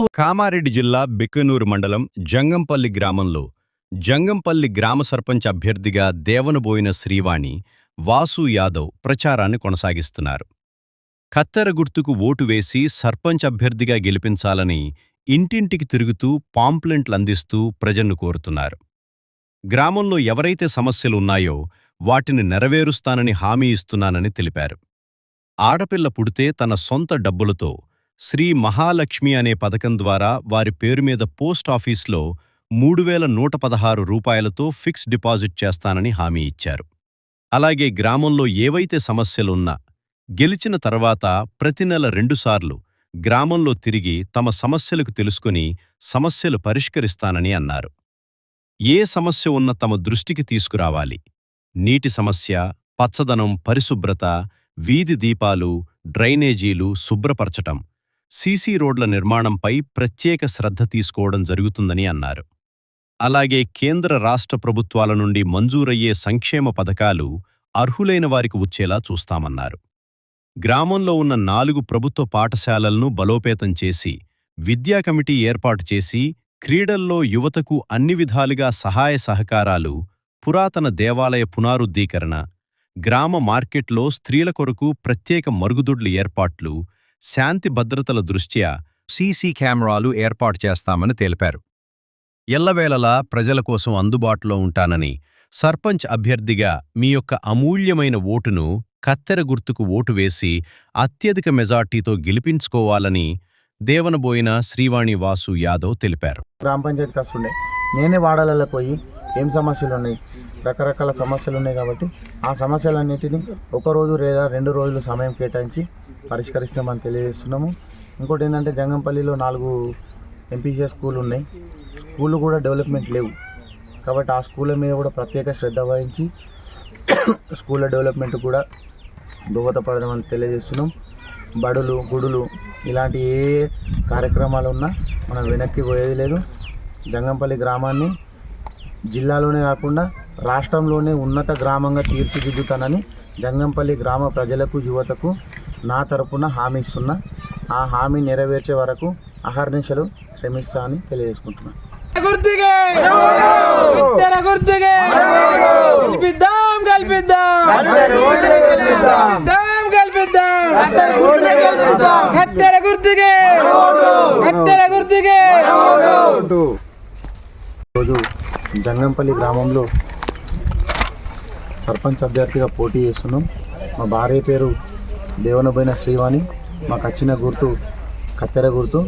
కామారెడ్డి జిల్లా బిక్కనూరు మండలం జంగంపల్లి గ్రామంలో జంగంపల్లి గ్రామ సర్పంచ్ అభ్యర్థిగా దేవనబోయిన శ్రీవాణి వాసు యాదవ్ ప్రచారాన్ని కొనసాగిస్తున్నారు. కత్తెర గుర్తుకు ఓటు వేసి సర్పంచ్ అభ్యర్థిగా గెలిపించాలని ఇంటింటికి తిరుగుతూ పాంప్లెంట్లందిస్తూ ప్రజలను కోరుతున్నారు. గ్రామంలో ఎవరైతే సమస్యలున్నాయో వాటిని నెరవేరుస్తానని హామీ ఇస్తున్నానని తెలిపారు. ఆడపిల్ల పుడితే తన సొంత డబ్బులతో శ్రీ మహాలక్ష్మి అనే పథకం ద్వారా వారి పేరు మీద పోస్ట్ ఆఫీస్లో మూడు వేల నూట పదహారు రూపాయలతో ఫిక్స్ డిపాజిట్ చేస్తానని హామీ ఇచ్చారు. అలాగే గ్రామంలో ఏవైతే సమస్యలున్నా గెలిచిన తర్వాత ప్రతి నెల రెండుసార్లు గ్రామంలో తిరిగి తమ సమస్యలకు తెలుసుకుని సమస్యలు పరిష్కరిస్తానని అన్నారు. ఏ సమస్య ఉన్న తమ దృష్టికి తీసుకురావాలి. నీటి సమస్య పచ్చదనం పరిశుభ్రత వీధి దీపాలు డ్రైనేజీలు శుభ్రపరచటం సీసీ రోడ్ల నిర్మాణంపై ప్రత్యేక శ్రద్ధ తీసుకోవడం జరుగుతుందని అన్నారు. అలాగే కేంద్ర రాష్ట్ర ప్రభుత్వాల నుండి మంజూరయ్యే సంక్షేమ పథకాలు అర్హులైన వారికి వచ్చేలా చూస్తామన్నారు. గ్రామంలో ఉన్న నాలుగు ప్రభుత్వ పాఠశాలలను బలోపేతం చేసి విద్యా కమిటీ ఏర్పాటు చేసి క్రీడల్లో యువతకు అన్ని విధాలుగా సహాయ సహకారాలు పురాతన దేవాలయ పునారుద్ధీకరణ గ్రామ మార్కెట్లో స్త్రీల కొరకు ప్రత్యేక మరుగుదొడ్ల ఏర్పాట్లు శాంతి భద్రతల దృష్ట్యా సీసీ కెమెరాలు ఏర్పాటు చేస్తామని తెలిపారు. ఎల్లవేళలా ప్రజల కోసం అందుబాటులో ఉంటానని సర్పంచ్ అభ్యర్థిగా మీ యొక్క అమూల్యమైన ఓటును కత్తెర గుర్తుకు ఓటు వేసి అత్యధిక మెజార్టీతో గెలిపించుకోవాలని దేవనబోయిన శ్రీవాణి వాసు యాదవ్ తెలిపారు. గ్రామ పంచాయతీ కాస్త నేనే వాడాలలో పోయి ఏం సమస్యలు ఉన్నాయి? రకరకాల సమస్యలు ఉన్నాయి కాబట్టి ఆ సమస్యలన్నిటినీ ఒకరోజు లేదా రెండు రోజులు సమయం కేటాయించి పరిష్కరిస్తామని తెలియజేస్తున్నాము. ఇంకోటి ఏంటంటే జంగంపల్లిలో నాలుగు ఎంపీసీఎస్ స్కూల్ ఉన్నాయి. స్కూళ్ళు కూడా డెవలప్మెంట్ లేవు. కాబట్టి ఆ స్కూళ్ళ మీద కూడా ప్రత్యేక శ్రద్ధ వహించి స్కూళ్ళ డెవలప్మెంట్ కూడా దోహదపడదామని తెలియజేస్తున్నాం. బడులు గుడులు ఇలాంటి ఏ కార్యక్రమాలు ఉన్నా మనం వెనక్కి పోయేది లేదు. జంగంపల్లి గ్రామాన్ని జిల్లాలోనే కాకుండా రాష్ట్రంలోనే ఉన్నత గ్రామంగా తీర్చిదిద్దుతానని జంగంపల్లి గ్రామ ప్రజలకు యువతకు నా తరపున హామీ ఇస్తున్నా ఆ హామీ నెరవేర్చే వరకు అహర్నిశలు శ్రమిస్తా అని తెలియజేసుకుంటున్నాను గుర్తుకే గుర్తుకే ఈరోజు జంగంపల్లి గ్రామంలో సర్పంచ్ అభ్యర్థిగా పోటీ చేస్తున్నాం. మా భార్య పేరు దేవనబోయిన శ్రీవాణి మాకు వచ్చిన గుర్తు కత్తెర గుర్తు.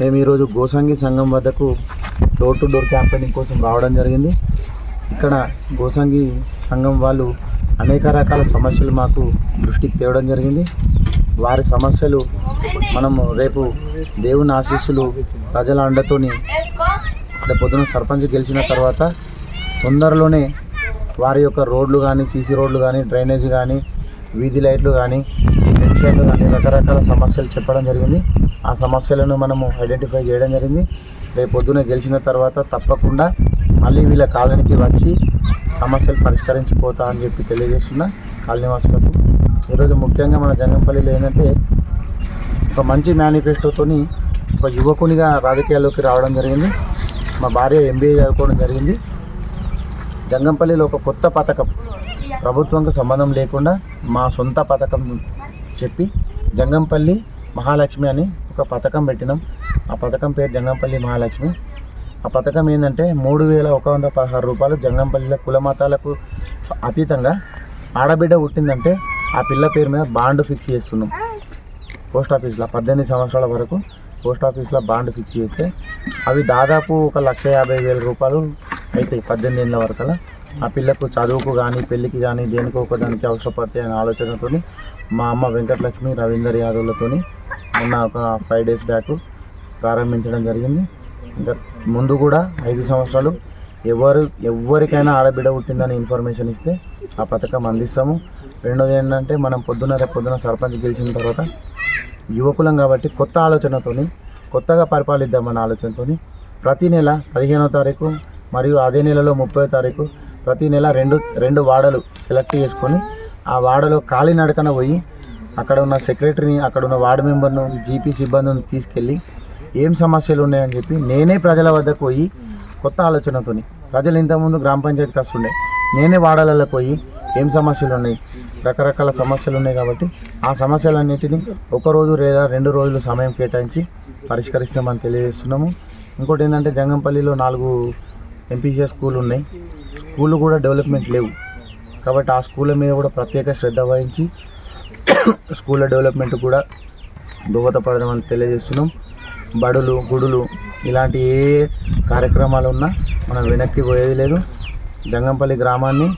మేము ఈరోజు గోసంగి సంఘం వద్దకు డోర్ టు డోర్ క్యాంపెయినింగ్ కోసం రావడం జరిగింది. ఇక్కడ గోసంగి సంఘం వాళ్ళు అనేక రకాల సమస్యలు మాకు దృష్టికి తేవడం జరిగింది. వారి సమస్యలు మనము రేపు దేవుని ఆశీస్సులు ప్రజల అండతోని ఇక్కడ పొద్దున సర్పంచ్ గెలిచిన తర్వాత తొందరలోనే వారి యొక్క రోడ్లు కానీ సీసీ రోడ్లు కానీ డ్రైనేజ్ కానీ వీధి లైట్లు కానీ పెన్షన్లు కానీ రకరకాల సమస్యలు చెప్పడం జరిగింది. ఆ సమస్యలను మనము ఐడెంటిఫై చేయడం జరిగింది. రేపు పొద్దున గెలిచిన తర్వాత తప్పకుండా మళ్ళీ వీళ్ళ కాలనీకి వచ్చి సమస్యలు పరిష్కరించిపోతా అని చెప్పి తెలియజేస్తున్న కాలనీవాసులకు. ఈరోజు ముఖ్యంగా మన జంగంపల్లిలో ఏంటంటే ఒక మంచి మేనిఫెస్టోతోని ఒక యువకునిగా రాజకీయాల్లోకి రావడం జరిగింది. మా భార్య ఎంబీఏ చదువుకోవడం జరిగింది. జంగంపల్లిలో ఒక కొత్త పథకం ప్రభుత్వంకు సంబంధం లేకుండా మా సొంత పథకం చెప్పి జంగంపల్లి మహాలక్ష్మి అని ఒక పథకం పెట్టినాం. ఆ పథకం పేరు జంగంపల్లి మహాలక్ష్మి. ఆ పథకం ఏంటంటే మూడు వేల ఒక వంద పదహారు రూపాయలు జంగంపల్లిలో కులమతాలకు అతీతంగా ఆడబిడ్డ పుట్టిందంటే ఆ పిల్ల పేరు మీద బాండ్ ఫిక్స్ చేస్తున్నాం. పోస్ట్ ఆఫీస్లో పద్దెనిమిది సంవత్సరాల వరకు పోస్ట్ ఆఫీస్లో బాండ్ ఫిక్స్ చేస్తే అవి దాదాపు ఒక లక్ష యాభై వేల రూపాయలు అవుతాయి పద్దెనిమిది ఏళ్ళ వరకలా. ఆ పిల్లకు చదువుకు కానీ పెళ్ళికి కానీ దేనికో ఒక దానికి అవసరపడతాయి అనే ఆలోచనతో మా అమ్మ వెంకటలక్ష్మి రవీందర్ యాదవ్లతో మొన్న ఒక ఫైవ్ డేస్ బ్యాక్ ప్రారంభించడం జరిగింది. ఇంకా ముందు కూడా ఐదు సంవత్సరాలు ఎవరు ఎవరికైనా ఆడబిడ్డ పుట్టిందని ఇన్ఫర్మేషన్ ఇస్తే ఆ పథకం అందిస్తాము. రెండోది ఏంటంటే మనం పొద్దున రేపు పొద్దున సర్పంచ్ గెలిచిన తర్వాత యువకులం కాబట్టి కొత్త ఆలోచనతోని కొత్తగా పరిపాలిద్దామన్న ఆలోచనతోని ప్రతి నెల పదిహేనో తారీఖు మరియు అదే నెలలో ముప్పై తారీఖు ప్రతి నెల రెండు రెండు వాడలు సెలెక్ట్ చేసుకొని ఆ వాడలో కాలినడకన పోయి అక్కడ ఉన్న సెక్రటరీని అక్కడ ఉన్న వార్డు మెంబర్ను జీపీ సిబ్బందిని తీసుకెళ్ళి ఏం సమస్యలు ఉన్నాయని చెప్పి నేనే ప్రజల వద్దకు పోయి కొత్త ఆలోచనతోని ప్రజలు ఇంతకుముందు గ్రామ పంచాయతీకి వస్తుండే నేనే వాడాలలో పోయి ఏం సమస్యలు ఉన్నాయి రకరకాల సమస్యలు ఉన్నాయి కాబట్టి ఆ సమస్యలన్నిటిని ఒక రోజు లేదా రెండు రోజులు సమయం కేటాయించి పరిష్కరిస్తామని తెలియజేస్తున్నాము. ఇంకోటి ఏంటంటే జంగంపల్లిలో నాలుగు ఎంపీసీ స్కూల్ ఉన్నాయి స్కూళ్ళు కూడా డెవలప్మెంట్ లేవు. కాబట్టి ఆ స్కూళ్ళ మీద కూడా ప్రత్యేక శ్రద్ధ వహించి స్కూళ్ళ డెవలప్మెంట్ కూడా దోహదపడడం అని తెలియజేస్తున్నాం. బడులు గుడులు ఇలాంటి ఏ కార్యక్రమాలు ఉన్నా మనం వెనక్కి పోయేది లేదు. జంగంపల్లి గ్రామాన్ని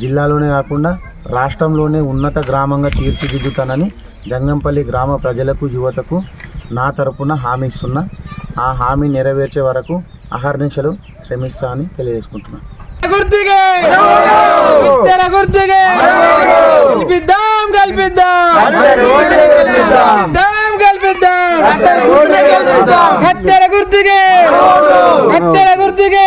జిల్లాలోనే కాకుండా రాష్ట్రంలోనే ఉన్నత గ్రామంగా తీర్చిదిద్దుతానని జంగంపల్లి గ్రామ ప్రజలకు యువతకు నా తరపున హామీ ఇస్తున్నా. ఆ హామీ నెరవేర్చే వరకు అహర్నిశలు శ్రమిస్తా అని తెలియజేసుకుంటున్నాను గుర్తుకే కత్తెర గుర్తుకే గెలిపిద్దాం గెలిపిద్దాం గెలిపిద్దాం గెలిపిద్దాం కత్తెర గుర్తుకే కత్తెర గుర్తుకే